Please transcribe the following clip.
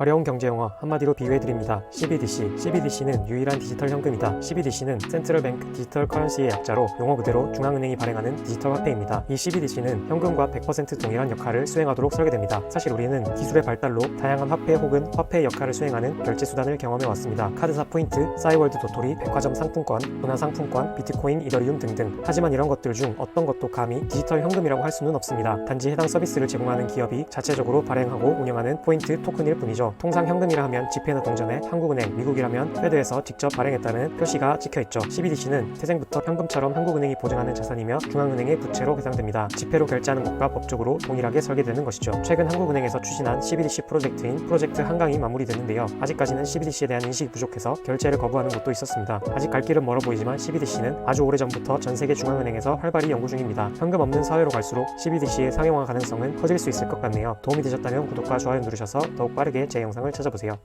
어려운 경제용어 한마디로 비유해드립니다. CBDC. CBDC는 유일한 디지털 현금이다. CBDC는 센트럴 뱅크 디지털 커런시의 약자로 용어 그대로 중앙은행이 발행하는 디지털 화폐입니다. 이 CBDC는 현금과 100% 동일한 역할을 수행하도록 설계됩니다. 사실 우리는 기술의 발달로 다양한 화폐 혹은 화폐의 역할을 수행하는 결제 수단을 경험해 왔습니다. 카드사 포인트, 싸이월드 도토리, 백화점 상품권, 문화 상품권, 비트코인, 이더리움 등등. 하지만 이런 것들 중 어떤 것도 감히 디지털 현금이라고 할 수는 없습니다. 단지 해당 서비스를 제공하는 기업이 자체적으로 발행하고 운영하는 포인트 토큰일 뿐이죠. 통상 현금이라 하면 지폐나 동전에 한국은행, 미국이라면 페드에서 직접 발행했다는 표시가 찍혀 있죠. CBDC는 태생부터 현금처럼 한국은행이 보증하는 자산이며 중앙은행의 부채로 계상됩니다. 지폐로 결제하는 것과 법적으로 동일하게 설계되는 것이죠. 최근 한국은행에서 추진한 CBDC 프로젝트인 프로젝트 한강이 마무리됐는데요. 아직까지는 CBDC에 대한 인식이 부족해서 결제를 거부하는 곳도 있었습니다. 아직 갈 길은 멀어 보이지만 CBDC는 아주 오래전부터 전 세계 중앙은행에서 활발히 연구 중입니다. 현금 없는 사회로 갈수록 CBDC의 상용화 가능성은 커질 수 있을 것 같네요. 도움이 되셨다면 구독과 좋아요 누르셔서 더욱 빠르게 제 영상을 찾아보세요.